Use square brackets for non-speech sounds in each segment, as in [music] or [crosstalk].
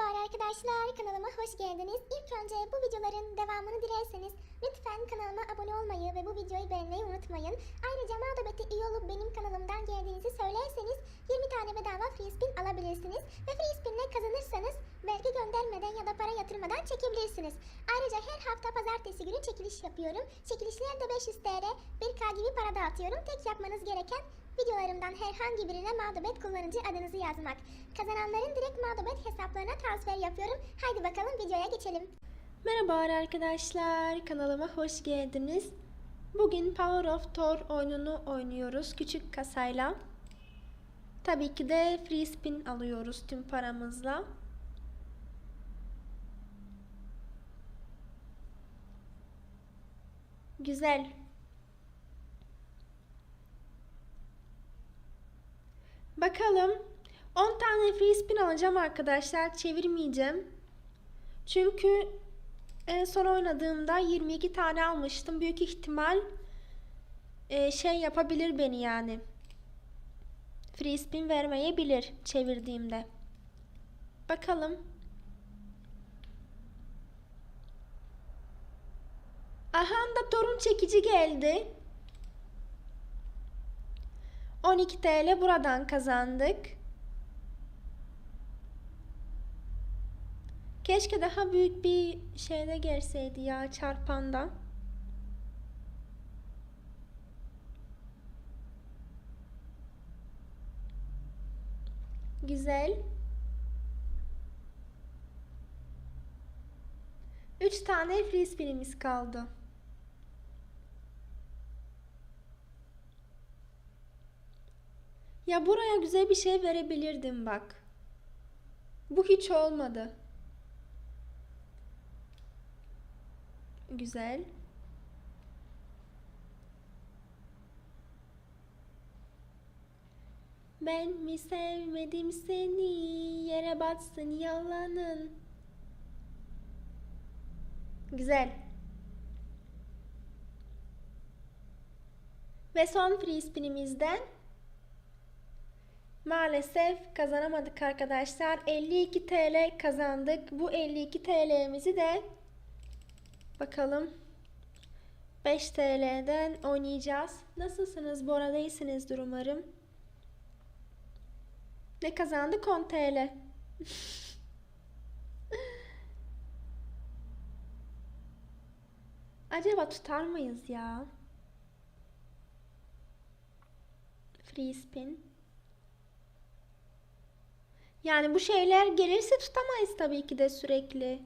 Merhaba arkadaşlar kanalıma hoş geldiniz. İlk önce bu videoların devamını dilerseniz lütfen kanalıma abone olmayı ve bu videoyu beğenmeyi unutmayın. Ayrıca Mağdubet'e iyi olup benim kanalımdan geldiğinizi söylerseniz 20 tane bedava free spin alabilirsiniz. Ve free spinle kazanırsanız vergi göndermeden ya da para yatırmadan çekebilirsiniz. Ayrıca her hafta pazartesi günü çekiliş yapıyorum. Çekilişlerde 500 TL 1K gibi para dağıtıyorum. Tek yapmanız gereken videolarımdan herhangi birine Mağdubet kullanıcı adınızı yazmak. Kazananların direkt Mağdubet hesaplarına transfer yapıyorum. Haydi bakalım videoya geçelim. Merhaba arkadaşlar, kanalıma hoş geldiniz. Bugün Power of Thor oyununu oynuyoruz küçük kasayla. Tabii ki de free spin alıyoruz tüm paramızla. Güzel. Bakalım. 10 tane free spin alacağım arkadaşlar. Çevirmeyeceğim. Çünkü en son oynadığımda 22 tane almıştım. Büyük ihtimal e, şey yapabilir beni yani. Free spin vermeyebilir çevirdiğimde. Bakalım. Aha da torun çekici geldi. 12 TL buradan kazandık. Keşke daha büyük bir şeyde gelseydi ya çarpanda. Güzel. Üç tane free spinimiz kaldı. Ya buraya güzel bir şey verebilirdim bak. Bu hiç olmadı. Güzel. Ben mi sevmedim seni yere batsın yalanın. Güzel. Ve son free spinimizden maalesef kazanamadık arkadaşlar. 52 TL kazandık. Bu 52 TL'mizi de Bakalım. 5 TL'den oynayacağız. Nasılsınız? Bu arada iyisinizdir umarım. Ne kazandık? 10 TL. [laughs] Acaba tutar mıyız ya? Free spin. Yani bu şeyler gelirse tutamayız tabii ki de sürekli.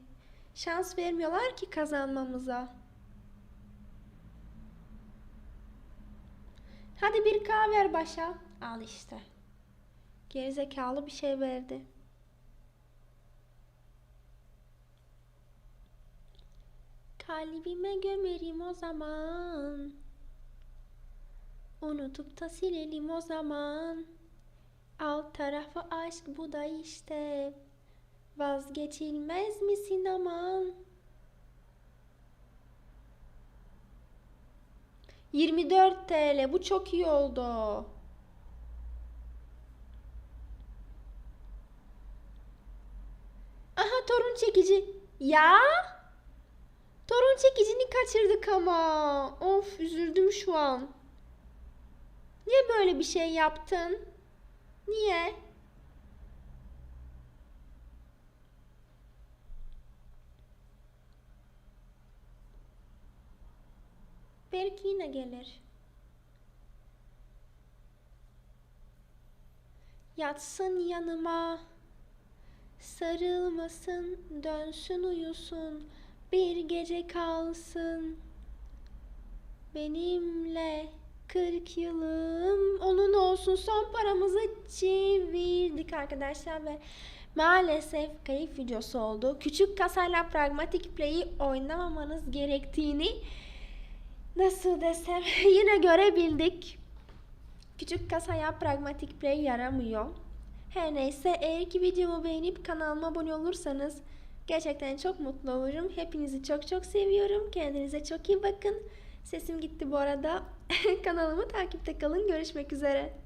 Şans vermiyorlar ki kazanmamıza. Hadi bir K ver başa. Al işte. Gerizekalı bir şey verdi. Kalbime gömerim o zaman. Unutup da silelim o zaman. Alt tarafı aşk bu da işte. Vazgeçilmez misin aman? 24 TL. Bu çok iyi oldu. Aha torun çekici. Ya? Torun çekicini kaçırdık ama. Of üzüldüm şu an. Niye böyle bir şey yaptın? Niye? Belki yine gelir. Yatsın yanıma, sarılmasın, dönsün uyusun, bir gece kalsın. Benimle 40 yılım onun olsun son paramızı çevirdik arkadaşlar ve maalesef kayıp videosu oldu. Küçük kasayla pragmatik play'i oynamamanız gerektiğini nasıl desem [laughs] yine görebildik. Küçük kasaya pragmatik play yaramıyor. Her neyse eğer ki videomu beğenip kanalıma abone olursanız gerçekten çok mutlu olurum. Hepinizi çok çok seviyorum. Kendinize çok iyi bakın. Sesim gitti bu arada. [laughs] Kanalımı takipte kalın. Görüşmek üzere.